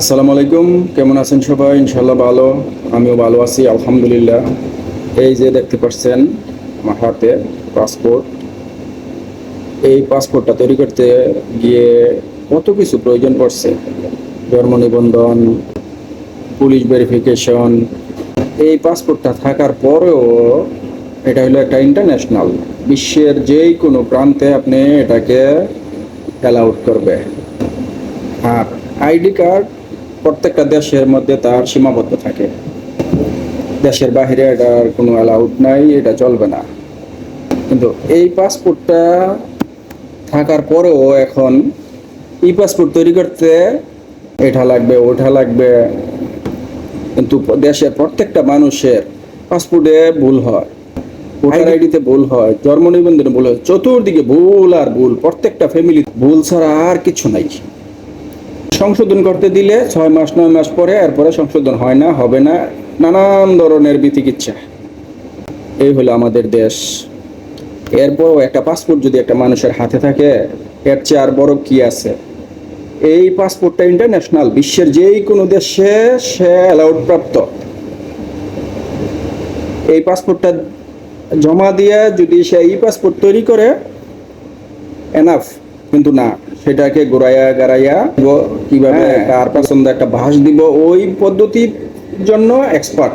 আসসালামু আলাইকুম, কেমন আছেন সবাই? ইনশাল্লাহ ভালো, আমিও ভালো আছি, আলহামদুলিল্লাহ। এই যে দেখতে পাচ্ছেন, আমার হাতে পাসপোর্ট। এই পাসপোর্টটা তৈরি করতে গিয়ে কত কিছু প্রয়োজন পড়ছে? জন্ম নিবন্ধন, পুলিশ ভেরিফিকেশন এই পাসপোর্টটা থাকার পরেও এটা হলো একটা ইন্টারন্যাশনাল বিশ্বের যেই কোনো প্রান্তে আপনি এটাকে অ্যালাউড করবে। আর আইডি কার্ড প্রত্যেকটা দেশের মধ্যে তার সীমাবদ্ধ থাকে। দেশের বাইরে এটার কোনো অ্যালাউড নাই এটা চলবে না। কিন্তু এই পাসপোর্টটা থাকার পরেও এখন ই পাসপোর্ট তৈরি করতে এটা লাগবে ওটা লাগবে। কিন্তু দেশের প্রত্যেকটা মানুষের পাসপোর্টে ভুল হয়। ভোটার আইডিতে ভুল হয় জন্ম নিবন্ধনে ভুল হয় চতুর্দিকে ভুল আর ভুল প্রত্যেকটা ফ্যামিলি ভুল ছাড়া আর কিছু নাই। সংশোধন করতে দিলে ছয় মাস, নয় মাস পরে এরপরে সংশোধন হয় না, হবে না, নানান ধরনের বিতিকিচ্ছা এই হলো আমাদের দেশ। এরপরও একটা পাসপোর্ট যদি একটা মানুষের হাতে থাকে, এর চেয়ে আর বড় কি আছে? এই পাসপোর্টটা ইন্টারন্যাশনাল বিশ্বের যেই কোনো দেশে সে অ্যালাউড প্রাপ্ত। এই পাসপোর্টটা জমা দিয়ে যদি সে ই পাসপোর্ট তৈরি করে এনাফ কিন্তু না সেটাকে গোড়াইয়া গাড়াইয়া কীভাবে কার পছন্দ একটা ভাস দিব ওই পদ্ধতির জন্য এক্সপার্ট